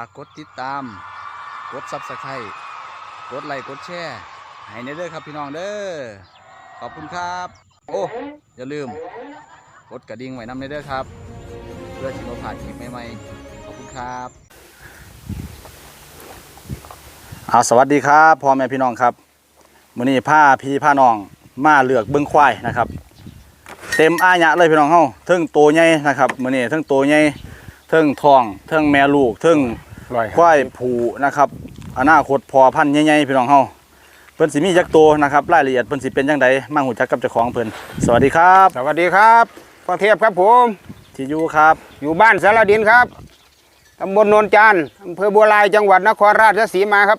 ากกดติดตาม กดซับสไครต์กดไลค์กดแชร์ให้ในเด้อครับพี่น้องเด้อขอบคุณครับ โอ้อย่าลืม กดกระดิ่งไว้นำในเด้อครับ เพื่อที่เราผ่านคลิปใหม่ๆขอบคุณครับเอาสวัสดีครับพ่อแม่พี่น้องครับมื้อนี้ผ้าพี่ผ้าน้องมาเลือกเบิ้องควายนะครับ เต็มอาญะเลยพี่น้องเฮาเทิงโตใหญ่นะครับมื้อนี้เทิงโตใหญ่ ทิงทองเทิงแม่ลูกเทิงร้อยควายผูนะครับอนาคตพอพันธุ์ใหญ่ๆพี่น้องเฮาเพิ่นสิมีจักตัวนะครับรายละเอียดเพิ่นสิเป็นจังไดมาหูจักกับเจ้าของเพิ่นสวัสดีครับสวัสดีครับพ่อเทพครับผม ที่อยู่ครับ อยู่บ้านสารดินครับตำบลโนนจานอำเภอบัวลายจังหวัดนครราชสีมาครับ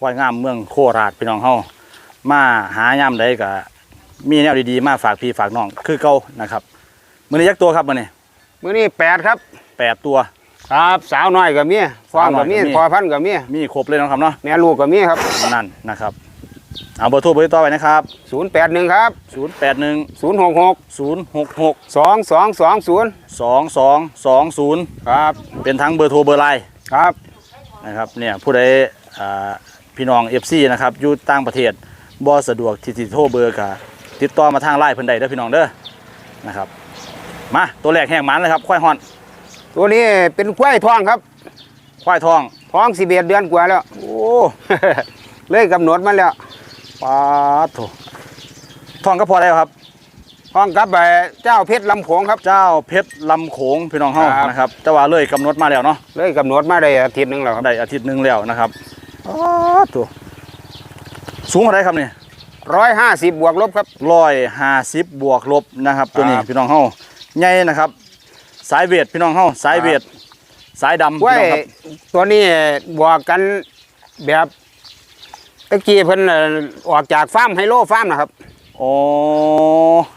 ควายงามเมืองโคราชพี่น้องเฮามาหายามใดก็มีแนวดีๆมาฝากพี่ฝากน้องคือเก่านะครับมื้อนี้จักตัวครับมื้อนี้มื้อนี้แปดครับ แปดตัว ครับสาวน้อยกับเมียฟองกับเมียสาวน้อยก็มี พอพันธุ์กับเมียมีครบเลยเนาะครับเนาะแม่ลูกกับเมียครับ นั่นนะครับ เอาเบอร์โทรเบอร์ติดต่อไว้นะครับ 081 ครับ 081 066 066 2220 2220 ครับเป็นทั้งเบอร์โทรเบอร์ไลน์ครับนะครับเนี่ยผู้ใดอ่าพี่น้องเอฟซีนะครับอยู่ต่างประเทศบ่สะดวกที่สิโทรเบอร์กะติดต่อมาทางไลน์เพิ่นได้เด้อพี่น้องเด้อนะครับมาตัวแรกแห้งหมันเลยครับควายฮอน ตัวนี้เป็นควายทองครับ ควายทองท้อง11เดือนกว่าแล้ว โอ้เลยกำหนดมาแล้วปาดโถทองก็พอแล้วครับท้องกับไอ้เจ้าเพชรลำโขงครับ เจ้าเพชรลำโขงพี่น้องเฮาครับนะครับแต่ว่าเลยกำหนดมาแล้วเนาะเลยกำหนดมาได้อาทิตย์หนึงแล้วครับได้อาทิตย์หนึงแล้วนะครับปาดโถสูงเท่าไหรครับนี่150บวกลบครับร้อยห้าสิบบวกลบนะครับ ตัวนี้ครับพี่น้องเฮาใหญ่นะครับ สายเวทพี่น้องเฮาสายเวทสายดำพี่ไว้น้องครับตัวนี้บวกกันแบบตะกี้เพิ่นเอ่อออกจากฟาร์มไฮโลฟาร์มนะครับโอ้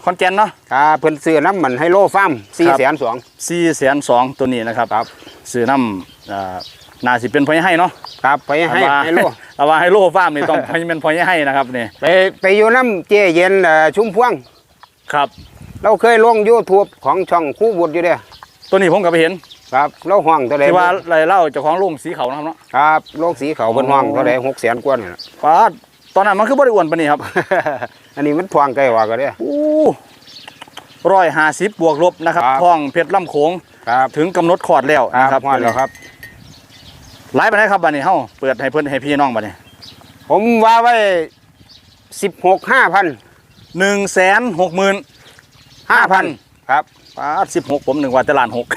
คอนแกนเนาะ ครับเพิ่นซื้อน้ำมันไฮโลฟาร์มสี่ครับแสนสองสี่แสนสองตัวนี้นะครับครับซื้อน้ำอ่านาสิเป็นพอยให้เนาะครับไปให้เอาว่าไฮโล เอาว่าให้โลฟาร์มนี่ต้องเป็นพอยให้นะครับนี่ไปไปอยู่น้ำเจเย็นเอ่อชุมพวง ครับ เราเคยลงยูทูบของช่องคู่บุตรอยู่เด้อ ตัวนี้ผมก็ไปเห็นครับเราห้องเท่าใดที่ว่าไรเล่าเจ้าของลุงสีเขานะครับเนาะครับโลกสีเขาวเพิ่นห้องเท่าใดหกแสนกว่านี่ล่ะป้าดตอนนั้นมันคือบริอ้วนปานนี้ครับ อันนี้มันทวงไกลกว่าก็ได้ออู้ร้อยห้าสิบบวกลบนะครับครับท้องเพชรลำโขงครับถึงกำหนดขอดแล้วครันะบครับห้องแล้วครับไลฟ์ไปได้ครับบัดนี้เฮาเปิดให้เพิ่นให้พี่น้องบัดนี้ผมว่าไว้สิบหกห้าพันหนึ่งแสนหกหมื่นห้าพันครับ ป้าสิบหกผมหนึ่งว่าจะล้านหก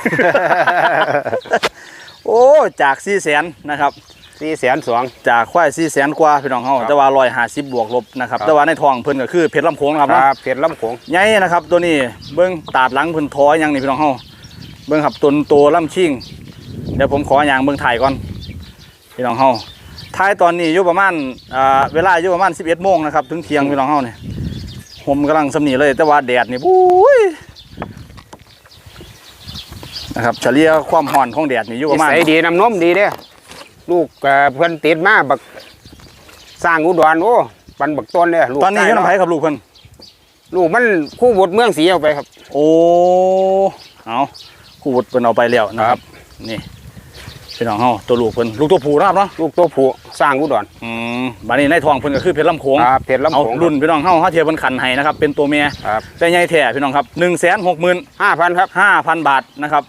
โอ้จากสี่แสนนะครับ สี่แสนสอง จากควายสี่แสนกว่าพี่น้องเฮาครับแต่ว่าร้อยห้าสิบบวกลบนะครับครับ แต่ว่าในทองเพิ่นก็คือเพชรลำโขงนะครับคเนาะ รับเพชรลำโขง ใหญ่นะครับตัวนี้เบิ้งตาดหลังเพิ่นท้อยังนี่พี่น้องเฮาเบิ้งครับตนโตลำชิงเดี๋ยวผมขออย่างเบิ้งถ่ายก่อนพี่น้องเฮาถ่ายตอนนี้อยู่ประมาณอ่าเวลาอยู่ประมาณ11โมงนะครับถึงเที่ยงพี่น้องเฮาเนี่ยผมกำลังสำนีเลยแต่ว่าแดดนี่ปุ้ย นะครับเฉลี่ยความร้อนของแดดนี่อยู่ประมาณนิสัยดีน้ำนมดีเด้อลูกเอ่อเพิ่นติดมาบักสร้างอุดรโอ้ปันบักต้นเนี่ยลูกตอนนี้อยู่ใต้น้ำไผครับลูกเพิ่นลูกมันคู่บดเมืองสีเอาไปครับ โอ้เอาคู่วุฒิเพิ่นเอาไปแล้วนะครับ นี่พี่น้องเฮาตัวลูกเพิ่นลูกตัวผู้นะครับเนาะลูกตัวผู้สร้างอุดรอืมบัดนี้ในท้องเพิ่นก็คือเพชรลำโขงครับเพชรลำเอาโขงรุ่นพี่น้องเฮาเฮาเทียบเพิ่นขันให้นะครับเป็นตัวเมียครับแต่ใหญ่แท้พี่น้องครับ165,000ห้าพันครับบาทนะครับ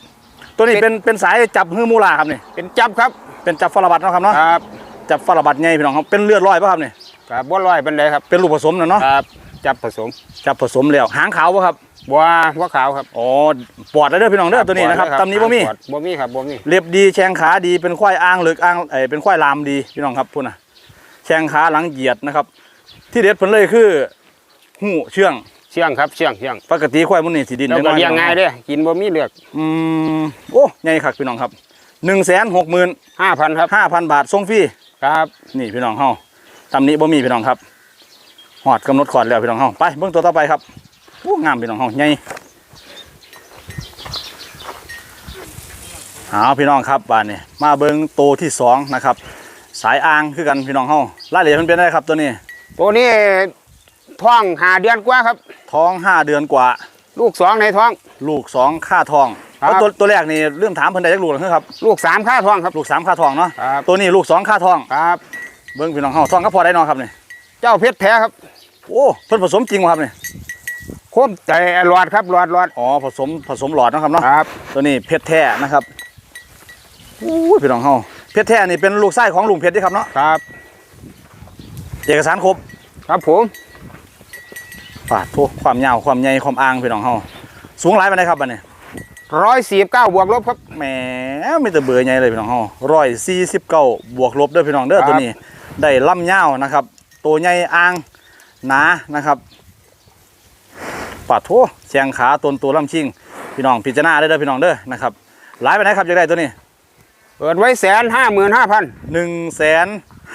ตัวนี้เป็นเป็นสายจับฮื้อมูลาครับนี่เป็นจับครับเป็นจับฟาราบัตเนาะครับเนาะครับจับฟาราบัตใหญ่พี่น้องครับเป็นเลือดร้อยป่ะครับนี่ครับบ่ร้อยเป็นไดครับเป็นลูกผสมน่ะเนาะครับจับผสมจับผสมแล้วหางขาวป่ะครับบัวบัวขาวครับอ๋อปอดแล้วเด้อพี่น้องเด้อตัวนี้นะครับปอดตำนี้บ่มีปอดบ่มีครับบ่มีเรียบดีแชงขาดีเป็นควายอ้างหรืออ้างเอ้ยเป็นควายลามดีพี่น้องครับพุ่นน่ะแชงขาหลังเหยียดนะครับ ที่เด็ดเพิ่นเลยคือหูเชื่องเชื่องครับเชื่องเชื่องปกติควายมันนี่สิดินแล้วก็น้อเลี้ยงง่ายเด้อกินบ่มีเลือกอืมโอ้ใหญ่คักพี่น้องครับ1 6 5 0 0 0 5,000ครับ5,000บาทส่งฟรีครับนี่พี่น้องเฮาตำนี้บ่มีพี่น้องครับหอดกำหนดขอดแล้วพี่น้องเฮาไปเบิ่งตัวต่อไปครับโอ้งามพี่น้องเฮาใหญ่เอาพี่น้องครับบ้านนี้มาเบิ่งโตวที่สองนะครับ สายอ่างคือกันพี่น้องเฮารายละเอียดมันเป็นได้ครับตัวนี้ตัวนี้ ท้องหาเดือนกว่าครับ ท้องห้าเดือนกว่า ลูกสองในท้อง ลูกสองค่าทองครับ แล้วตัวตัวแรกนี่เริ่มถามเพิ่นได้จักลูกแล้วครับ ลูกสามค่าท้องครับ ลูกสามค่าทองเนาะครับ ตัวนี้ลูกสองค่าทอง ครับ เบิ่งพี่น้องเฮาทองก็พอได้เนาะครับนี่เจ้าเพชรแท้ครับโอ้เพิ่นผสมจริงบ่ครับนี่โคมใจหลอดครับหลอดหลอดอ๋อผสมผสมหลอดเนาะครับเนาะครับ ตัวนี้เพชรแท้นะครับอู้ยพี่น้องเฮาเพชรแท้นี่เป็นลูกไส้ของลุงเพชรเด้ครับเนาะครับ เอกสารครบ ครับผม ปาดโทความยาวความใหญ่ความอ่างพี่น้องเฮาสูงหลายปานใดครับบัดนี้ร้อยสี่เก้าบวกลบครับแหมมีแต่เบื่อใหญ่เลยพี่น้องเฮา149บวกลบเด้อพี่น้องเด้อครับตัวนี้ ได้ลำยาวนะครับ ตัวใหญ่อ่างหนานะครับปาดโทแชงขาตนตัวลำชิง พี่น้องพิจารณาได้เด้อพี่น้องเด้อนะครับหลายปานใดครับอยากได้ตัวนี้ เปิดไว้แสนห้าหมื่นห้าพันหนึ่งแสน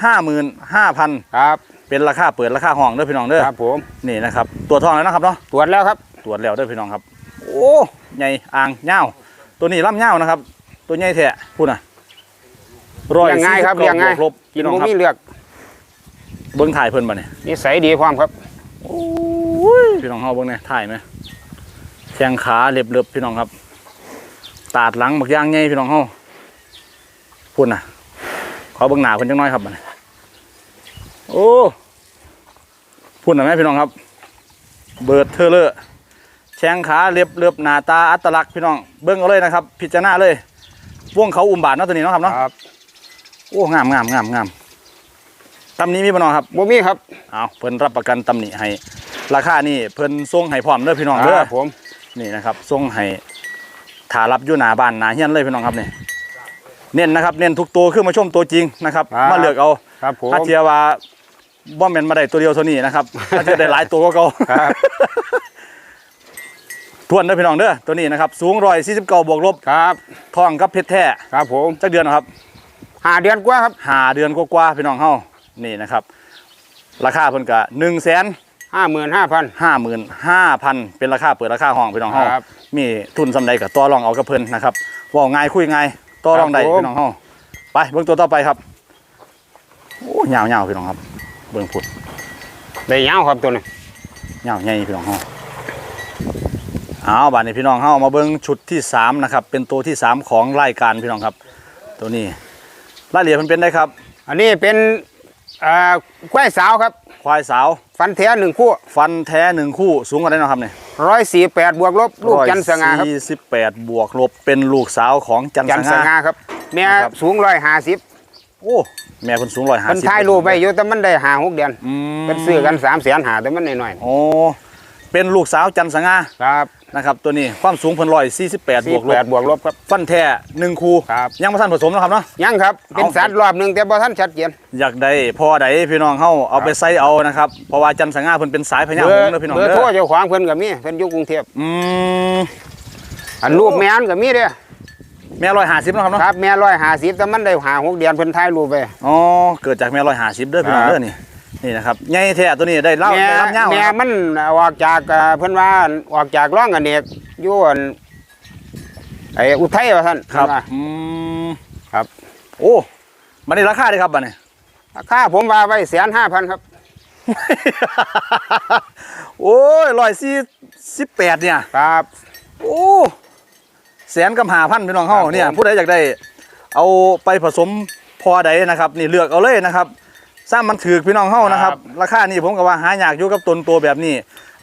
ห้าหมื่นห้าพันครับ เป็นราคาเปิดราคาห้องเด้อพี่น้องเด้อครับผมนี่นะครับตัวทองแล้วนะครับเนาะตรวจแล้วครับ ตรวจแล้วเด้อพี่น้องครับ โอ้ใหญ่อ่างเงาวตัวนี้ล่ำเงาวนะครับ ตัวใหญ่แท้พูดนะร้อยเลี้ยงง่ายครับสี่เลี้ยงสิบง่ายบวกลบกินพี่น้องบ่ครับมีเลือกเบิ้งถ่ายเพิ่นมาเนี่ยนิสัยดีความครับโอ้ยพี่น้องเฮาเบิ้งเนี่ยถ่ายไหมแข้งขาเล็บเล็บพี่น้องครับ ตาดหลังบักย่างใหญ่พี่น้องเฮาพูดนะขอเบิ้งหน้าเพิ่นจังน้อยครับมาเนี่ยโอ้ พูดหน่อยไหมพี่น้องครับ เบิดเทอเลอร์แข้งขาเล็บเล็บหน้าตาอัตลักษณ์พี่น้องเบิ้งเอาเลยนะครับ พิจารณาเลยวงเขาอุ้มบาทเนาะตัวนี้เนาะครับเนาะครับโอ้งามงามงามงามตำนี้มีบ่เน้องครับบ่มีครับเอาเพิ่นรับประกันตำหนิให้ ราคานี่เพิ่นส่งให้พร้อมเด้อพี่น้องเด้คอรับผมนี่นะครับส่งให้ถ้ารับอยู่หน้าบ้านหน้าเฮียนเลยพี่น้องครับนี่เน้นนะครับเน้นทุกตัวคือมาชมตัวจริงนะครับมาเลือกเอาครับผมถ้าเทียว่า บ่แม่นมาได้ตัวเดียวเท่านี้นะครับถ้าเทียได้หลายตัวก็เก่าครับทวนเด้อพี่น้องเด้อตัวนี้นะครับ สูง149บวกลบครับทองกับเพชรแท้ครับผมจักเดือนนะครับหาเดือนกว่าครับหาเดือนกว่าๆพี่น้องเฮานี่นะครับ ราคาเพิ่นก็1 5 0 0 0ห้าหมื่นห้าพันห้าหมื่นห้าพันเป็นราคาเปิดราคาห้องพี่น้องเฮาครับมีทุนสำใดกับต่อรองเอากับเพิ่นนะครับเว่าง่ายคุยง่ายต่อรองได้ครับผมพี่น้องเฮาไปเบิ่งตัวต่อไปครับโอ้ยาวยาวพี่น้องครับ เบิ่งพุดได้ยาวครับตัวนี้ยาวใหญ่พี่น้องเฮาเอาบาดนี้พี่น้องเฮามาเบิ่งชุดที่สามนะครับ เป็นตัวที่สามของรายการพี่น้องครับ ตัวนี้รายละเอียดมันเป็นได้ครับ อันนี้เป็นเอ่อควายสาวครับ ควายสาว ฟันแท้หนึ่งคู่ ฟันแท้หนึ่งคู่สูงกว่าได้เนาะครับเนี่ยร้อยสี่แปดบวกลบลูกจันทร์สง่าครับสี่สิบแปดบวกลบเป็นลูกสาวของจันทจันร์ทสร์สง่าง่าครับ แม่นะครับสูงร้อยห้าสิบโอ้ แม่คนสูงร้อยห้าเป็นสิบท้ายรูปไปอยู่แต่มันได้หาหกเดือนอืมเป็นซื้อกันสามแสนหาแต่มันน้อยโอ้เป็นลูกสาวจันทร์สง่าๆครับนะครับ ตัวนี้ความสูงเพิ่นร้อยสี่สิบแปดบสี่วกลแปบดบวกลบครับฟันแท้หนึ่งคูครับยังมาท่านผสมนะครับเนาะยังครับเป็นเอาสัตว์รอบหนึ่งแต่บ่ท่านชัดเจนอยากได้พอใดพี่น้องเฮาเอาไปใส่เอานะครับเพราะว่าจันทร์สง่าเพิ่นเป็นสายพญาเบหองส์เด้อพี่น้องเบอร์เด้โทรอเจ้าของเพิ่นก็มีเพิ่นอยู่กรุงเทพอืมอันรูปแม่นก็มีเด้อ แม่ร้อยห้าสิบนาะครับเนาะครับแม่ร้อยห้าสิบแต่มันได้หาหกเดือนเพิ่นถ่ายรูปไปอ๋อเกิดจากแม่ร้อยห้าสิบเด้อพี่น้องครับเด้อนี่นี่นะครับใหญ่แท้ตัวนี้ได้เล่าแม่ได้ลำยาวแม่นะครับมันออกจากเอ่อเพิ่นว่าออกจากร่องอเนกอยู่อันไอ้อุทัยว่าท่านครับเพิ่นว่าอืมครับ โอ้มันได้ราคาเด้ครับบัดนี้ราคาผมว่าไว้แสนห้าพันครับ โอ้ยร้อยสี่สิบแปดเนี่ยครับ โอ้ แสนกับหาพันพี่น้องเฮาครับผม เนี่ยผู้ใดอยากได้ เอาไปผสมพอใดนะครับ นี่เลือกเอาเลยนะครับสร้างมันถือพี่น้องเฮานะครับ ราคานี่ผมก็ว่าหายากอยู่กับตนตัวแบบนี้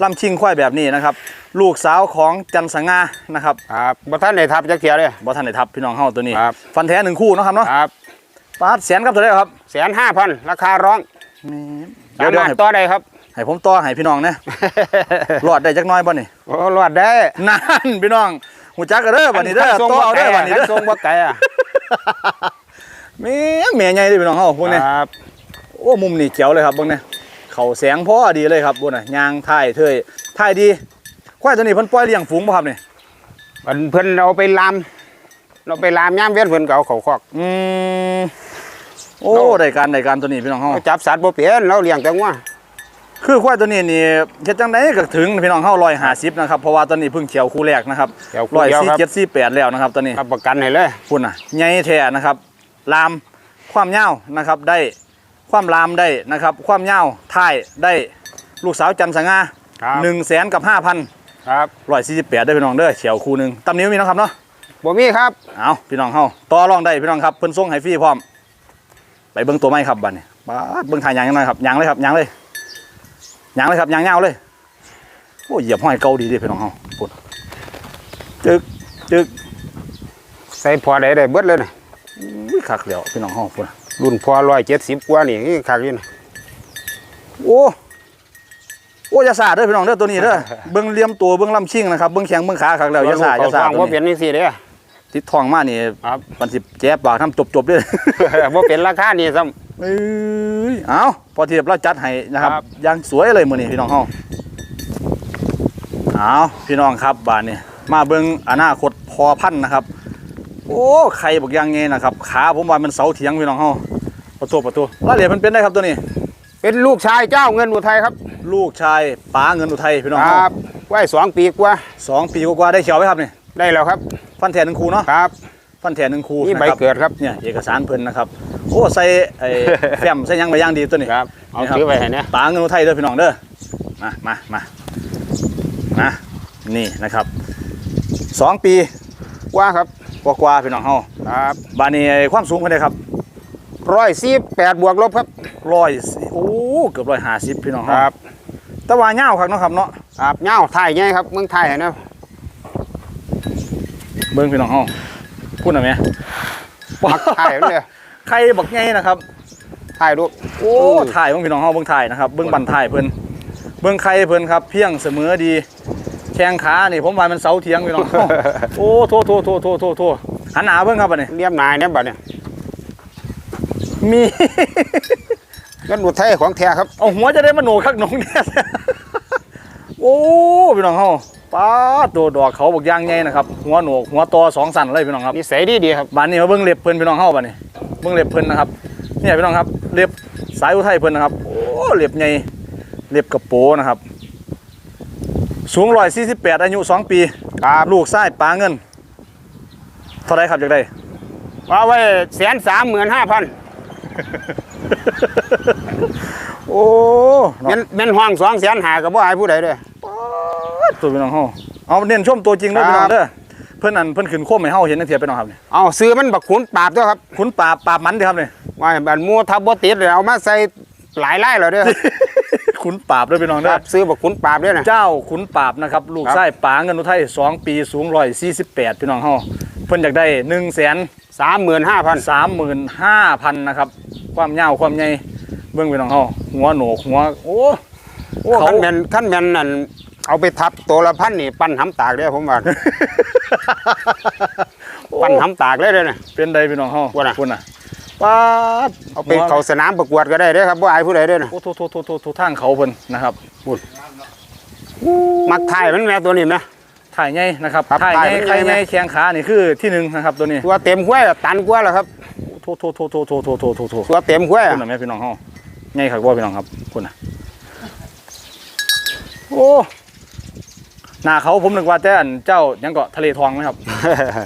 ลำชิงควายแบบนี้นะครับ ลูกสาวของจันสง่านะครับครับบ่ท่านได้ทับจักเทียเลย บ่ทันได้ทับพี่น้องเฮาตัวนี้ ครับ ฟันแท้หนึ่งคู่เนาะครับเนาะครับปาดแสนกับเท่าไหร่ครับแสนห้าพันราคาร้องเดี๋สายวเดี๋ยวมารถให้ต่อได้ครับให้ให้ผมต่อให้พี่น้องนะ รอดได้จักหน้อยบ่นี่ โอ้รอดได้ นั่นพี่น้อง หูจักกันเด้อบัดนี้เด้อคัทรงต่อเอาเด้อบัดนี้คัเด้ทรงอบ่ไก่อะแม่งแม่ใหญ่เด้อพี่น้องเฮาพวกนี้ครับโอ้มุมนี่เจ๋วเลยครับเบิ่งเนี่ยเขาแสงพอดีเลยครับบุญน่ะยางถ่ายเทยถ่ายดีควายตัวนี้เพิ่นปล่อยเลี้ยงฝูงบ่ครับนี่มันเพิ่นเอาไปลามเราไปลามย่ามเวียนเพิ่นก็เอาเข้าคอกอืมโอ้ได้การได้การตัวนี้พี่น้องเฮาเราจับสัตว์บ่เป็นเราเลี้ยงแต่งัว คือควายตัวนี้นี่เฮ็ดจังไดก็ถึงพี่น้องเฮา150นะครับเพราะว่าตอนนี้เพิ่งเขียวคู่แรกนะครับเดี๋ยวคู่เดียวครับ 147 48แล้วนะครับตอนนี้รับประกันให้เลยพุ่นน่ะใหญ่แท้นะครับ ลามความยาวนะครับได้ความลามได้นะครับ ความยาวถ่ายได้ลูกสาวจันทร์สง่าครับหนึ่งแสนกับห้าพันครับร้อยสี่สิบแปดได้พี่น้องเด้อเขียวคู่หนึ่งตำนิ้วมีเนาะครับเนาะ บ่มีครับ เอาพี่น้องเฮาต่อรองได้พี่น้องครับเพิ่นส่งให้ฟรีพร้อม ไปเบิ่งตัวไม้ครับบัดนี้บาดเบิ่งถ่ายยางยังหน่อยครับยางเลยครับยางเลย ยางเลยครับยางยาวเลยโอ้เหยียบห้อยเก่าดีเดิพี่น้องเฮาพุ่นจึกจึกใส่พอได้ได้เบิดเลยนะอุ้ยคักแล้วพี่น้องเฮาพุ่นรุ่นพอ170กว่านี่คือคักอยู่นะโอ้โอ้อยาสาเด้อพี่น้องเด้อตัวนี้เด้อเบิ่งเหลี่ยมตัวเบิ่งลำชิงนะครับเบิ่งแข้งเบิ่งขาคักแล้วอยาสาอยาสาเขตัวบ่เป็นนี้จังซี่เด้อติดทองมานี่ครับมันสิแจ๊บปากทำจบๆเด้อบ่เป็นราคานี่ซ้ำ เอ้ยเอาพอเทียบเราจัดให้นะครับครับอยังสวยเลยมือนี้พี่น้องเฮาเอาพี่น้องครับบานนี้มาเบิ่งอนาคตพอพันธุ์นะครับ โอ้ไข่บักอยังไงนะครับ ขาผมว่ามันเสาเถียงพี่น้องเฮาประตูประตูรายละเอียดมันเป็นได้ครับตัวนี้ เป็นลูกชายเจ้าเงินอุทัยครับลูกชายป๋าเงินอุทัยพี่น้องคเฮารับไว้สองปีกว่าสองปีกว่าๆได้เขียวไหมครับนี่ได้แล้วครับ ฟันแทนหนึ่งคูเนาะครับ ฟันแทนหนึ่งคูนี่ใบนะครับเกิดครับเนี่ยเอกสารเพิ่นนะครับโอ้ใส่ไอ้แฟ้มใส่หยังไปอย่างดีตัวนี้ครับเอานี่ครับถือไว้ให้เนี่ยปลาเงินอุทัยเด้อพี่น้องเด้อมามามามานี่นะครับสองปีว่าครับกว่าๆพี่น้องเฮาครับบานนี้ความสูงเพิ่นได้ครับร้อยสี่แปดบวกลบครับร้อยโอ้เกือบร้อยห้าสิบพี่น้องคเฮารับแต่ว่าเงาวครับเนาะครับเนาะครับเงาถ่ายไงครับเมืองไทยเนาะเบิ่งพี่น้องเฮา พูดหน่อยไหมมักถ่ายเลยใครบักไงนะครับถ่ายรูปโอ้ถ่ายเบิ่งพี่น้องเฮาเบิ่งถ่ายนะครับเบิ่งบันถ่ายเพิ่นเบิ่งใครเพิ่นครับ เพียงเสมอดีแข้งขานี่ผมว่ามันเสาเทียงพี่น้องเฮาโอ้โทษโทษโทษโทษโทษโทษหันหน้าเบิ่งครับบัดนี้เลี่ยมนายเนี่ยบัดเนี่ยมีเงินอุทัยของแท้ครับเอาหัวจะได้มาโหนคักหนองแน่โอ้พี่น้องเฮา ป้าดตัวดอกเขาบอกย่างใหญ่นะครับหัวโหนกหัวตอสองสันเลยพี่น้องครับนิสัยดีดีครับบ้านนี้มาเบิ่งเล็บเพิ่นพี่น้องเฮาบ้านนี้เบิ่งเล็บเพิ่นนะครับเนี่ยพี่น้องครับเล็บสายอุทัยเพิ่นนะครับโอ้เล็บใหญ่เล็บกระโปนะครับ สูง148อายุสองปีครับลูกไส้ปลาเงินเท่าไรครับจากได้ว่าไว้แสนสามหมื่นห้าพันโอ้เม็นเม็นห้องสองแสนหากับบ่หายผู้ใดเลย ตัวพี่น้องเฮาเอาเน้นชมตัวจริงเด้อครับพี่น้องเด้อเพิ่นอันเพิ่นขึ้นโคมให้เฮาเห็นจังเทียพี่น้องครับนี่เอาซื้อมันบักขุนปราบด้วยครับขุนปราบปราบมันเด้อครับนี่ว่าบันมูทับบ่ติดเลยเอามาใส่หลายไร่เลยเด้อขุนปราบเด้อพี่น้องคเด้อรับซื้อบักขุนปราบด้วยนะเจ้าขุนปราบนะครับลูกครับไส้ปาเงินอุทัย2ปีสูง148พี่น้องเฮาเพิ่นอยากได้1 3สามหมื่นห้าพัน35,000นะครับความยาวความใหญ่เบิ่งพี่น้องเฮาหัวโหนกหัวโอ้โอ้เขาขั้นแมนขั้นแมนนั่น เอาไปทับตัวละพันนี่ปั้นหำตากเด้อผมว่า ปั้นหำตากเลยเด้อนะเป็นใดพี่น้องเฮาว่าน่ะ คุณน่ะป๊าดเอาไปเข้าสนามประกวดก็ได้เด้อครับบ่อายผู้ใดเด้อนะโอ้โทโทโทโทโททางเขาเพิ่นนะครับมักถ่ายมันแม่ตัวนี้ไหมถ่ายใหญ่นะครับครับถ่ายใหญ่ถ่ายไข่ใหญ่ไหมใหญ่แข้งขานี่คือที่หนึ่งนะครับตัวนี้ตัวเต็มห้วยตันกว่าแล้วครับโทโทโทโทโทโทโทโทโทตัวเต็มห้วยคุณน่ะแม่พี่น้องเฮาใหญ่ครับว่าพี่น้องครับคุณน่ะโอ้ หน้าเขาผมนึกว่าแต่อันเจ้ายังเกาะทะเลทองไหมครับ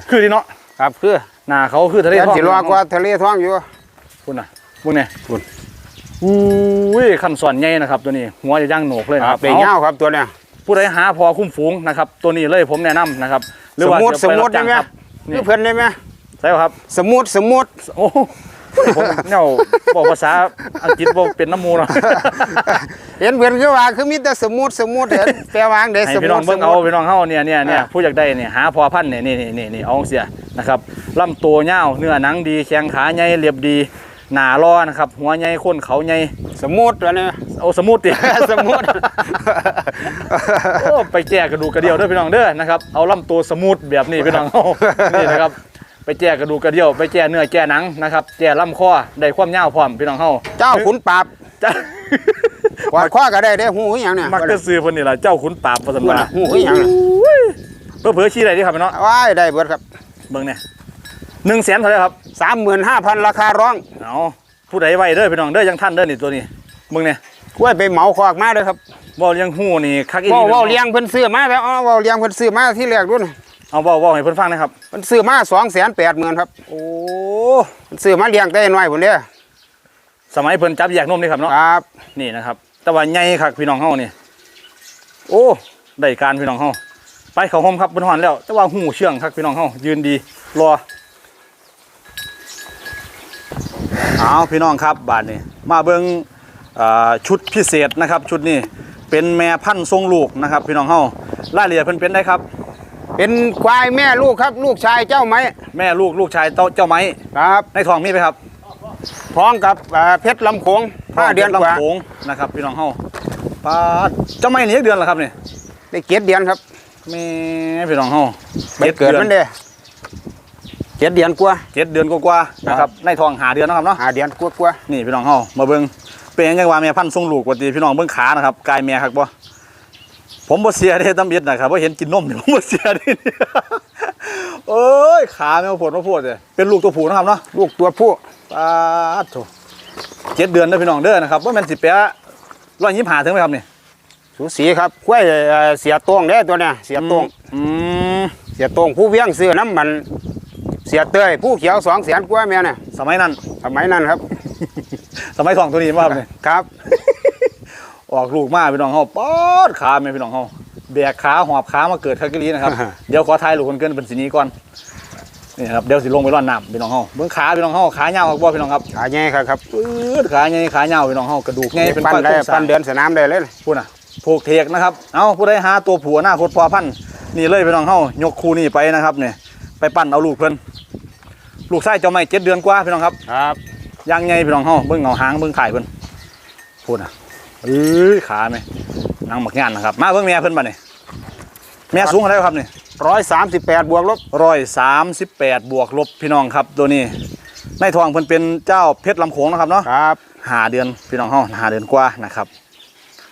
คือดีเนาะครับคือหน้าเขาคือทะเลเดี๋ยวทองสิรอกว่าทะเลท้องอยู่คุณน่ะพวกเนี่ยคุณอุ้ยขันสอนใหญ่นะครับ ตัวนี้หัวจะย่างโหนกเลยนะคครัรับบเป็นเงาครับตัวเนี้ยผู้ใดหาพอคุ้มฝูงนะครับ ตัวนี้เลยผมแนะนำนะครับสมมุติจะไปสมมุติรับจ้างได้ไหมครับนี่คือเพิ่นได้ไหมใช่ครับ สมุดสมุดโอ้โห ผมเนี่ยบอกภาษาอังกฤษบอกเป็นน้ำมูเนาะเห็นเพิ่นคือว่าคือมีแต่สมุดสมุดเห็นแปลว่าจั่งใดให้สมุพี่ดน้องเบิ่งเอาสมุดพี่น้องเฮาเนี่ยเนี่ยเนี่ยอ่าผู้อยากได้เนี่ยหาพอพันธุ์เนี่ยนี่นี่นี่นี่เอาเสียนะครับลำตัวยาวเนื้อหนังดีแข้งขาใหญ่เรียบดีหน้ารอนะครับ หัวใหญ่โคนเขาใหญ่สมุดแล้วเนี่ยโอ้สมุดติสมุดโอ้ไปแจกกระดูกกระเดี่ยวเด้อพี่น้องเด้อนะครับเอาลำตัวสมูทแบบนี้พี่น้องนี่นะครับ ไปแจกกระดูกกระเดี่ยวไปแจกเนื้อแจกหนังนะครับแจกลำคอได้ความยาวพร้อมพี่น้องเฮาเจ้าขุนปราบจ้ากวาดข้อก็ได้ได้หูอหย่างเนี่ยมักจะซื้อเพิ่นนี่ล่ะเจ้าขุนปราบประสมหูบัติน่ะหูอหย่างเนี่ยเพื่อเผื่อชี้ได้ที่ครับพี่น้องว้ายได้เบิดครับเบิ่งเนี่ยหนึ่งแสนเท่าไหร่ครับสามหมื่นห้าพันราคาร้องเอาผู้ใดไว้เด้อพี่น้องเด้อยังท่านเด้อนี่ตัวนี้เบิ่งเนี่ยกล้วยไปเหมาคอกมาเลยครับเว้าเลี้ยงหู้นี่คักอีหเว้าลีเว้าเลี้ยงเพิ่นซื้อมาแล้วอ๋อเว้าเลี้ยงเพิ่นซื้อมาที่แรกรุ่น เอาเว้าเว้าให้เพิ่นฟังนะครับเพิ่นซื้อมาสองแสนแปดหมื่นครับ โอ้เพิ่นซื้อมาเลี้ยงได้น้อยพุ่นเด้อสมัยเพิ่นจับแยกนมนี่ครับเนาะครับ นี่นะครับ แต่ว่าใหญ่คักพี่น้องเฮานี่ โอ้ได้การพี่น้องเฮาไปเข้าห้องครับเพิ่นฮอนแล้ว แต่ว่าหูเชื่องคักพี่น้องเฮายืนดีรอเอาพี่น้องครับบาดนี้มาเบิ่งอ่าชุดพิเศษนะครับ ชุดนี้เป็นแม่พันธุ์ทรงลูกนะครับ พี่น้องเฮารายละเอียดเพิ่นเป็นได้ครับ เป็นควายแม่ลูกครับ ลูกชายเจ้าไหมแม่ลูกลูกชายเจ้าเจ้าไม้ครับในท้องมีไหมครับพร้อมกับเอ่อเพชรลำโขงห้าเดือนกว่าลำโขงนะครับพี่น้องเฮาปาดเจ้าไม้นี่จักเดือนแล้วครับนี่ได้เจ็ดเดือนครับแม่พี่น้องเฮาไปเกิดมันเด้อเจ็ดเดือนกว่า เจ็ดเดือนกว่าๆนะครับในทองหาเดือนนะครับเนาะห้าเดือนกว่ากว่านี่พี่น้องเฮามาเบิ่งเป็นยังไงว่าแม่พันธุ์ทรงลูกกว่าตีพี่น้องเบิ่งขานะครับกายแม่ครับบ่ ผมบ่เสียเด้ตำเบ็ดนะครับบ่เห็นกินนมนี่ผมบ่เสียเด้เอ้ยขาแม่ปวดมาปวดเลยเป็นลูกตัวผู้นะครับเนาะลูกตัวผู้ปาดโถเจ็ดเดือนเด้อพี่น้องเด้อนะครับบ่แม่นสิแปะร้อยยี่สิบห้าถึงไหมครับนี่สูสีครับกล้วยเอ่อเสียตวงเด้อตัวเนี้ยเสียตวงอืมเสียตวงผู้เวียงซื้อน้ำมัน เสียเตยผู้เขียวสองแสนกว่าแม่เนี่ยสมัยนั้น สมัยนั้นครับ สมัยทองตัวนี้ว่าครับนี่ครับ ออกลูกมาพี่น้องเฮาป๊อดขาแม่พี่น้องเฮาแบกขาหอบขามาเกิดคักกะลีนะครับ เดี๋ยวขอถ่ายรูปคนเกินเป็นสีนี้ก่อนนี่ครับเดี๋ยวสิลงไปร่อนน้ำพี่น้องเฮาเบิ่งขาพี่น้องเฮาขาเหี่ยวครับบ่พี่น้องครับขาใหญ่ครับครับปื๊ดขาใหญ่ขาเหี่ยวพี่น้องเฮากระดูกใหญ่เป็นปั้นก้อยได้โครงสร้าปั้งนเดือนสนามได้เลยพูดน่ะผูกเทกนะครับเอาผู้ใดหาตัวผัวหน้าคตพอพันธุ์นี่เลยพี่น้องเฮายกคู่นี่ไปนะครับเนี่ยไปปั้นเอาลูกเพิ่นลูกไส้เจ้าไม่เจ็ดเดือนกว่าพี่น้องครับครับยังไงพี่น้องเฮาเบิ่งเงาหางเบิ่งไข่เพิ่นพูดน่ะ เอ้ยขาไหมนางหมักงานนะครับ มาเบิ่งแม่เพิ่นบัดนี้แม่สูงเท่าไหร่ครับนี่ร้อยสามสิบแปดบวกลบร้อยสามสิบแปดบวกลบพี่น้องครับตัวนี้ในทองเพิ่นเป็นเจ้าเพชรลำโขงนะครับเนาะครับหาเดือนพี่น้องเฮาหาเดือนกว่านะครับ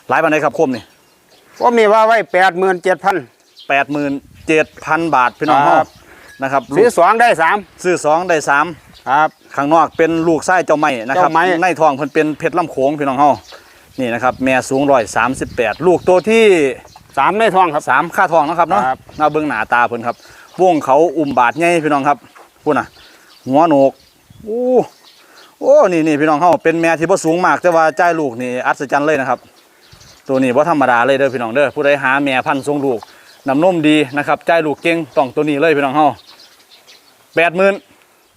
หลายปันไดครับคมนี่ก็มีว่าไว้แปดหมื่นเจ็ดพันแปดหมื่นเจ็ดพันบาทพี่น้องเฮาครับนะครับซื้อสองได้สามซื้อสองได้สามครับข้างนอกเป็นลูกไส้เจ้าไม้นะครับเจ้าไม้ในทองเพิ่นเป็นเพชรลำโขงพี่น้องเฮา นี่นะครับแม่สูงร้อยสามสิบแปดลูกตัวที่สามได้ทองครับ สามค่าทองนะครับเนาะครับมาเบิ่งหน้าตาเพิ่นครับวงเขาอุ่มบาดใหญ่พี่น้องครับพูดน่ะหัวโหนกโอ้โอ้นี่นี่พี่น้องเฮาเป็นแม่ที่บ่สูงมากแต่ว่าจ่ายลูกนี่อัศจรรย์เลยนะครับ ตัวนี้บ่ธรรมดาเลยเด้อพี่น้องเด้อผู้ใดหาแม่พันธุ์ทรงลูกน้ำนมดีนะครับจ่ายลูกเก่งต้องตัวนี้เลยพี่น้องเฮาแปดหมื่น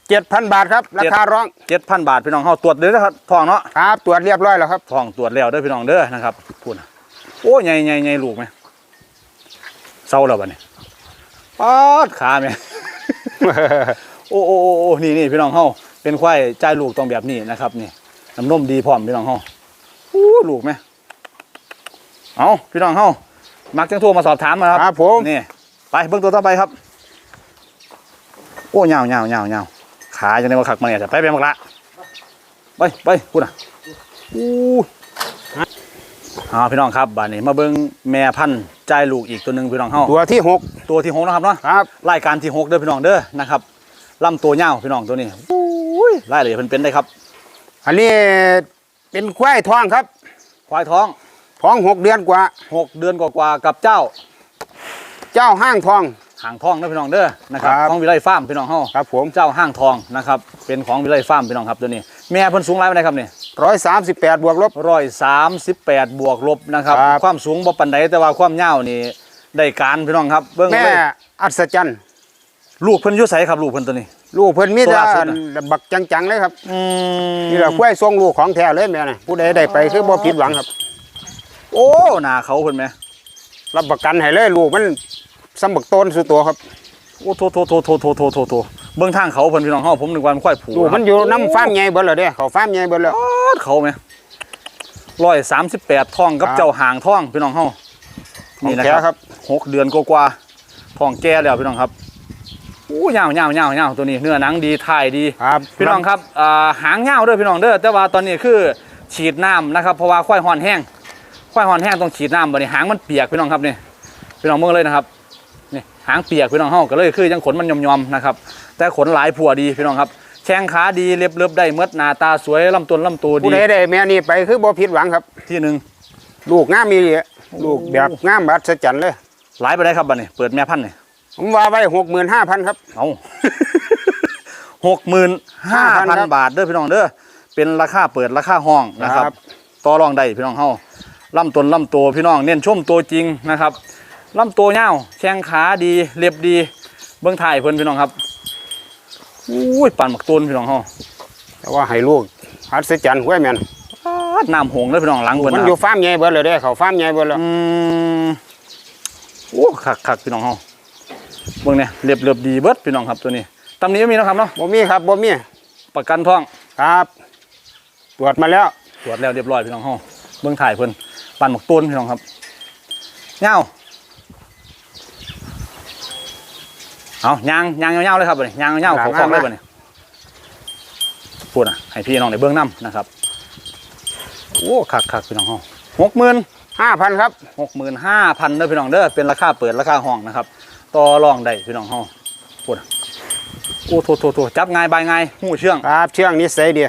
เจ็ดพันบาทครับ ราคาร้องเจ็ดพันบาทพี่น้องเฮาตรวจเลยนะครับทองเนาะครับตรวจเรียบร้อยแล้วครับทองตรวจแล้วเด้อพี่น้องเด้อนะครับพูดน่ะโอ้ใหญ่ใหญ่ใหญ่ลูกไหมเศร้าแล้วบัดนี้ป๊าดขาแม่โอ้โอ้โอ้โอ้นี่นี่พี่น้องเฮาเป็นควายจ่ายลูกต้องแบบนี้นะครับนี่น้ำนมดีพร้อมพี่น้องเฮาอู้ลูกไหมเอาพี่น้องเฮามักจังโทรมาสอบถามมาครับครับผมนี่ไปเบิ่งตัวต่อไปครับ โอ้ยาวยาวยาวยาว ขาจะได้มาขักมาเนี่ยจะไปไปมักละไปไปพูดน่ะอู้เอาพี่น้องครับบ้านนี้มาเบิ่งแม่พันธุ์จ่ายลูกอีกตัวหนึ่งพี่น้องเฮาตัวที่หกตัวที่หกนะครับเนาะครับรายการที่หกเด้อพี่น้องเด้อนะครับลำตัวยาวพี่น้องตัวนี้อุ้ยรายละเอียดเพิ่นเป็นได้ครับ อันนี้เป็นควายทองครับ ควายท้องท้องหกเดือนกว่าหกเดือนกว่าๆกับเจ้า เจ้าห้างทองห่างทองเด้อพี่น้องเด้อนะครับครับ ของวิไลฟาร์มพี่น้องเฮาครับผมเจ้าห้างทองนะครับเป็นของวิไลฟาร์มพี่น้องครับตัวนี้ แม่เพิ่นสูงไรปานใดครับนี่ร้อยสามสิบแปดบวกลบ ร้อยสามสิบแปดบวกลบนะครับ ครับ ความสูงบ่ปานใดแต่ว่าความยาวนี่ได้การพี่น้องครับเบิ่งแม่เลยอัศจรรย์ลูกเพิ่นอยู่ไสครับลูกเพิ่นตัวนี้ ลูกเพิ่นมีตัวแต่ล่าสุดน่ะ บักจังๆเลยครับอืมนี่แหละควายทรงลูกของแท้เลยแม่น่ะผู้ใดได้ไปคือบ่ผิดหวังครับ โอ้หน้าเขาเพิ่นไหมรับประกันให้เลยลูกมัน สำบักต้นสุดตัวครับ โอ้โถโถโถโถโถโถโถโถเบื้องทางเขาเพิ่นพี่น้องเฮาผมนึกว่ามันควายผูดูมันอยู่น้ำฟาร์มใหญ่เบิดเลยเด้เขาฟาร์มใหญ่เบิดแล้ว ปาดเขาไหมร้อยสามสิบแปดท่องกับครับ เจ้าหางท่องพี่น้องเฮานี่นะของแท้คครัรับบหกเดือนกว่าๆท่องแก่แล้วพี่น้องครับอู้ยาวยาวยาวยาวตัวนี้เนื้อหนังดีถ่ายดี ครับพี่น้องครับอ่าหางยาวเด้อพี่น้องเด้อแต่ว่าตอนนี้คือฉีดน้ำนะครับเพราะว่าควายห่อนแห้งควายห่อนแห้งต้องฉีดน้ำบัดนี้หางมันเปียกพี่น้องครับนี่พี่น้องเมื่อเลยนะครับ นี่หางเปียกพี่น้องเฮาก็เลยคือยังขนมันยอมๆนะครับแต่ขนหลายผัวดีพี่น้องครับแข้งขาดีเล็บเล็บได้เมดหน้าตาสวยลำต้นลำตัวผู้ดีใดได้แม่นี่ไปคือบ่ผิดหวังครับ ที่หนึ่งลูกงามมีหลีลูกแบบงามบัดสะจันเลยหลายไปได้ครับบัดนี้เปิดแม่พันธุ์นี่ผมว่าไว้หกหมื่นห้าพันครับเอาหกหมื่นห้าพันครับบาทเด้อพี่น้องเด้อเป็นราคาเปิดราคาห้องนะครับครับ ต่อรองได้พี่น้องเฮาลำต้นลำตัวพี่น้องเน้นชมตัวจริงนะครับ ลำตัวยาวแข้งขาดีเล็บดี เบื้องถ่ายเพิ่นพี่น้องครับอุ้ยปั่นหมักต้นพี่น้องเฮาแต่ว่าให้ลูกหัดสะจันห้วยแม่นปาดน้ำหงเลยพี่น้องหลังเพิ่นมันนะอยู่ฟาร์มใหญ่เบิดเลยเด้เขาฟาร์มใหญ่เบิดแล้วอืมโอ้คักคักพี่น้องเฮาเบิ่งเนี่ยเล็บเล็บดีเบิดพี่น้องครับตัวนี้ตำหนี้ไม่มีนะครับเนาะบ่มีครับบ่มีประกันท้องครับตรวจมาแล้วตรวจแล้วเรียบร้อยพี่น้องเฮาเบิ่งถ่ายเพิ่นปั่นหมกต้นพี่น้องครับเงา เอายางยางเงาๆเลยครับบัดนี้ยางเงาๆหลัเขางคล้องเลยมาบัดนี้พูดอะให้พี่น้องในเบื้องน้ำนะครับโอ้คักคักพี่น้องเฮาหกหมื่นห้าพันครับหกหมื่นห้าพันเด้อพี่น้องเด้อเป็นราคาเปิดราคาห้องนะครับต่อรองได้พี่น้องเฮาพูดอะโอ้โถโถโถจับง่ายบายง่ายหูเชื่องครับเชื่องนิสัยดี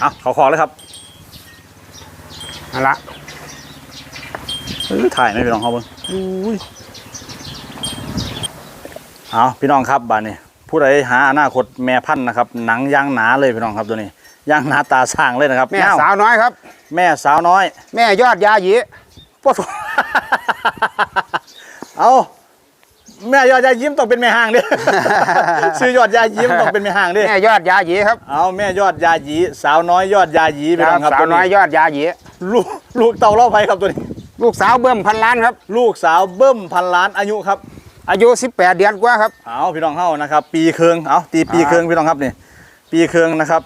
เอาเขาคอเลยครับนั่นละเออถ่ายไหมพี่น้องเขาเบิ่งอุ้ย เอาพี่น้องครับบานนี้ผู้ใดหาอนาคตแม่พันธุ์นะครับ หนังย่างหนาเลยพี่น้องครับตัวนี้ย่างหนาตาสร้างเลยนะครับแม่เงสาวน้อยครับ แม่สาวน้อย แม่ยอดยาหยีปวดเอาแม่ยอดยายิ้มต้องเป็นแม่ห่างเด้ชื่อยอดยายิ้มต้องเป็นแม่ห่างเด้แม่ยอดยาหยีครับเอาแม่ยอดยาหยีสาวน้อยยอดยาหยีพี่น้องครับสาวน้อยยอดยาหยีลูกลูกเต่าเล่าไฟครับตัวนี้ ลูกสาวเบิ่มพันล้านครับ ลูกสาวเบิ้มพันล้านอายุครับ อายุ 18 เดือนกว่าครับ เอาพี่น้องเฮานะครับ ปีเคืองเอาตีปีครับเคืองพี่น้องครับนี่ปีเคืองนะครับ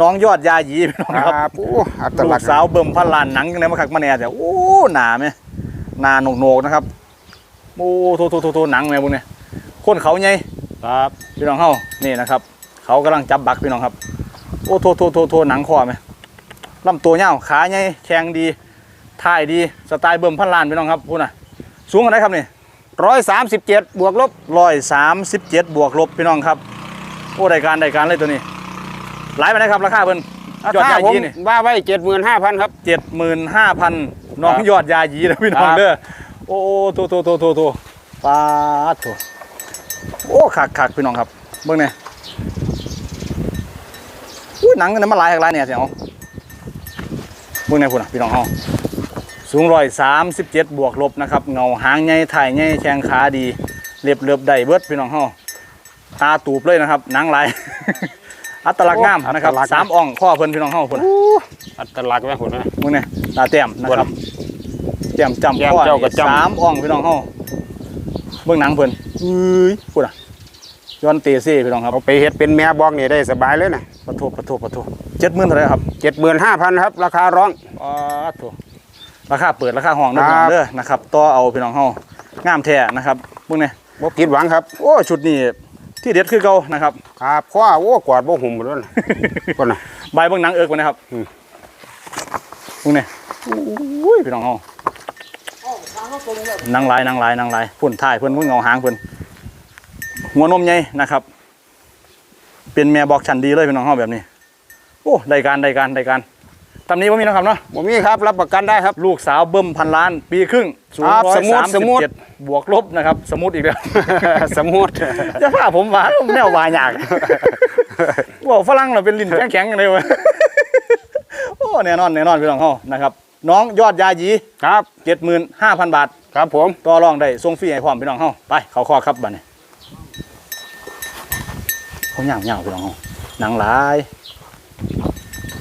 น้องยอดยาหยีพี่น้องครับโอ้อัตลูลักกษณ์สาวเบิ่มพันล้านหนังยังไงมาขักมาแหน่แต่โอ้หนาไหมหนาโหนกโหนกๆนะครับโอ้โทโทโทโทหนังแม่บุญเนี่ยคนเขาไงครับพี่น้องเฮานี่นะครับ เขากำลังจับบักพี่น้องครับ โอ้โทโทโทโทหนังคอไหมลำตัวเงาวขาไงแข็งดีท่ายดีสไตล์เบิ่มพันล้านพี่น้องครับพูดนะสูงกันไหนครับนี่ 137บวกลบร้อยสามสิบเจ็ดบวกลบพี่น้องครับโอ้รายการรายการเลยตัวนี้ หลายไปนะครับราคาเพิ่นยอดยาผมยีนี่ว่าไว้75,000ครับเจ็ดหมื่นห้าพันน้องครับยอดยายีนะพี่น้องครับเด้อโอ้โตโตโตโตโตปาดโถโอ้ขักขักพี่น้องครับเบิ่งเนี่ยอุ้ยหนังกันมาหลายหักหลายเนี่ยเสียงเอาเบิ่งเนี่ยพุ่นน่ะพี่น้องเฮา สูงร้อยสามสิบเจ็ดบวกลบนะครับเงาหางใหญ่ถ่ายใหญ่แข้งขาดีเรียบเรียบได้เบิดพี่น้องเฮาตาตูบเลยนะครับหนังหลายอัตลักษณ์งามนะครับอัตลักษณ์สามอ่องข้อเพิ่นพี่น้องเฮาพุ่นน่ะอัตลักษณ์ไว้หุ่นนะมึงเนี่ยตาแต้มนะครับแต้มจำแต้มข้อเจ้าก็จำสามอ่องพี่น้องเฮาเบื้องหนังเพิ่นเอ้ยพูดอะย้อนเตซี่พี่น้องครับเอาไปเฮ็ดเป็นแม่บอกนี่ได้สบายเลยนะปะโทปะโทปะโทเจ็ดหมื่นเท่าไหรครับ75,000ครับ ราคาร้องปะโท ราคาเปิดราคาห้องเด้อคพี่รับ น้องเด้อนะครับต่อเอาพี่น้องเฮางามแท้นะครับเบิ่งเนี่ยบ่ผิดหวังครับโอ้ชุดนี้ที่เด็ดคือเก่านะครับ ครับข้อโอ้กอดบ่หุ่มหมดแล้วนะคนน่ะ ใบเบิ่งหนังเอิกไว้นะครับอืมเบิ่งเนี่ยอุ้ยพี่น้องเฮาหนังลายหนังลายหนังลายพุ่นท้ายเพิ่นพุ่นเงาหางเพิ่นหัวนมใหญ่นะครับ เป็นแม่บอกชันดีเลยพี่น้องเฮาแบบนี้ โอ้ได้การได้การได้การ ตำนี้ว่ามีนะครับเนาะบ่มีครับรับประกันได้ครับ ลูกสาวเบิ่มพันล้าน ปีครึ่งสูงครับร้อยสมุดสามสสิบมุดเจ็ดบวกลบนะครับ สมุดอีกแล้ว สมุดจะพาผมหวานแนววายากว่าฝรั่งเราเป็นลิ้นแข็งๆกันเลยวะโอ้แน่นอนแน่นอนพี่น้องเฮานะครับ น้องยอดยาหยีครับ เจ็ดหมื่นห้าพันบาท ครับผม ต่อรองได้ส่งฟรีให้พร้อมพี่น้องเฮาไปเขาข้อครับบัดนี้เขาย่างย่างพี่น้องเฮาหนังหลาย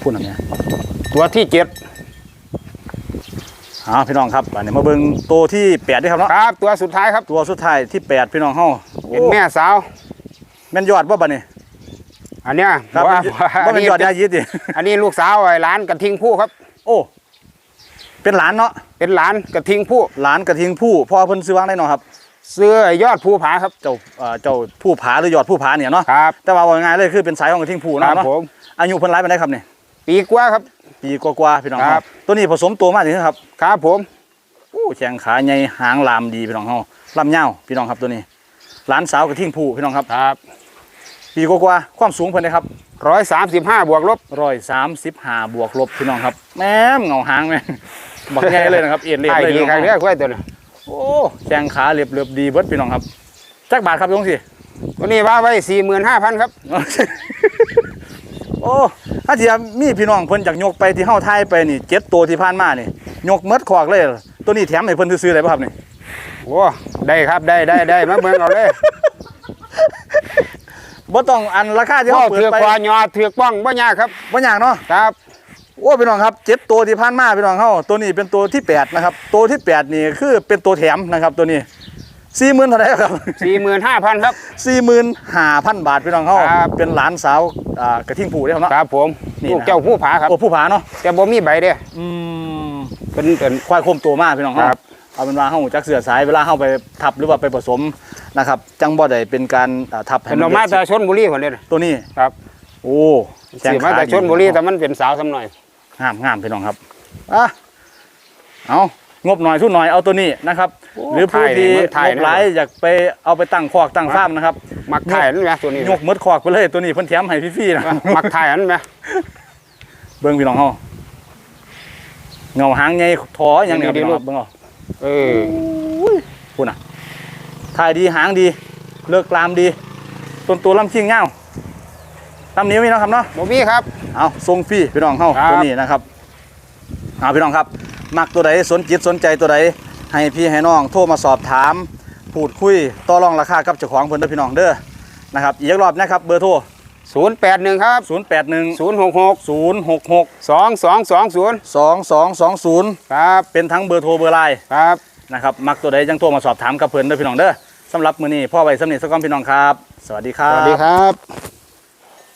พูดหนังเนี่ย ตัวที่เจ็ดเเอาพี่น้องครับอันนี้มาเบิ่งตัวที่แปดด้วยครับเนาะครับ ตัวสุดท้ายครับ ตัวสุดท้ายที่แปดพี่น้องเฮาโอ้เป็นแม่สาว แม่นยอดบ่บัดนี้ อันเนี้ยครับว่าบ่แม่นยอดยายิดดิอันนี้ลูกสาวไอ้หลานกระทิงผู้ครับ โอ้ เป็นหลานเนาะ เป็นหลานกระทิงผู้ หลานกระทิงผู้พ่อเพิ่นซื้อวางได้เนาะครับเสื้อยอดภูผาครับเจ้าเอ่อเจ้าผู้ผาหรือยอดผู้ผาเนี่ยเนาะครับแต่ว่าว่าง่ายเลยคือเป็นสายของกระทิงผู้คเนาะรับเนาะผมอายุเพิ่นหลายปานใดครับนี่ ปีกว่าครับ ปีกว่าๆพี่น้องครับตัวนี้ผสมตัวมาถึงครับครับผม โอ้แข้งขาใหญ่หางลามดีพี่น้องเฮาลำยาวพี่น้องครับตัวนี้หลานสาวกระทิงผู้พี่น้องครับ ครับ ปีกว่าๆความสูงเพิ่นนะครับร้อยสามสิบห้าบวกลบ ร้อยสามสิบห้าบวกลบพี่น้องครับแม่มเงาหางแม่บักใหญ่เลยนะครับเอ็นเรียบไอ้เลยดีพี่คน้รัอบงเรียกไว้ตัวนี้โอ้แข้งขาเรียบเรียบดีเบิดพี่น้องครับจักบาทครับยงสิ ตัวนี้ว่าไว้สี่หมื่นห้าพันครับ โอ้ถ้าที่มีพี่น้องเพิ่นจากยกไปที่เฮาทายไปนี่เจ็ดตัวที่ผ่านมานี่ยกเมดขวากเลย ตัวนี้แถมให้เพิ่นซื้อๆได้ป่ะครับนี่โอ้ได้ครับได้ได้ได้มาเบิ่งเอาเลยบ่ต้องอันราคาที่พ่อเฮาเปิดเถือกไปกว่ายอเถือกป้องบ่ยากครับ บ่ยากเนาะ ครับ โอ้พี่น้องครับเจ็ดตัวที่ผ่านมาพี่น้องเฮาตัวนี้เป็นตัวที่แปดนะครับตัวที่แปดนี่คือเป็นตัวแถมนะครับตัวนี้ 40,000เท่าไหร่ครับสี่หมื่นห้าพันครับสี่หมื่นห้าพันบาทพี่น้องเขาครับ เป็นหลานสาวอ่ากระทิงผูได้ครับเนาะ ครับผมนี่ลูกนะเจ้าผู้ผาครับ โอ้ผู้ผาเนาะแต่บ่มีใบเด้อืมเป็นเป็น ควายโคมตัวมากพี่น้องเขาครับ เอาเป็นว่าเขาจักเสือสายเวลาเข้าไปทับหรือว่าไปผสมนะครับจังบ่ได้เป็นการอ่าทับให้เป็นออกมาเล็จากชนบุรีคนเดียวตัวนี้ครับโอ้แข้งสีมาขาจากชนบุรีแต่มันเป็นสาวสำหน่อย งามงามพี่น้องครับอะเอา งบหน่อยทุนหน่อยเอาตัวนี้นะครับโอ้หรือผู้ถ่ายที่นี่มันถ่ายงบหลายอยากไปเอาไปตั้งคอกตั้งฟาร์มนะครับมักถ่ายนั่นไหมตัวนี้ยกมดคอกไปเลยตัวนี้เพิ่นแถมให้ฟรีๆนะมักถ่ายนั่นไหมเบิ้งพี่น้องเฮาเงาหางใหญ่ถออย่างนี้ครับพี่น้องครับเบิ้งเอาเออพูดน่ะถ่ายดีหางดี เลิกกลามดีต้นตัวลำชิงเงาตำนิ้วพี่น้องครับเนาะบ่มีครับ เอาทรงฟรีพี่น้องเฮาครับตัวนี้นะครับ เอาพี่น้องครับ มักตัวใดสนจิตสนใจตัวใดให้พี่ให้น้องโทรมาสอบถามพูดคุยต่อรองราคากับเจ้าของเพิ่นเด้อพี่น้องเด้อนะครับอีกรอบนะครับเบอร์โทร081ครับ081 066 066 2220 2220ครับเป็นทั้งเบอร์โทรเบอร์ไลน์ครับนะครับมักตัวใดจังโทรมาสอบถามกับเพิ่นเด้อพี่น้องเด้อสำหรับมื้อนี้พ่อไว้สำเนีสกอมพี่น้องครับ สวัสดีครัสบ วัสดีครับ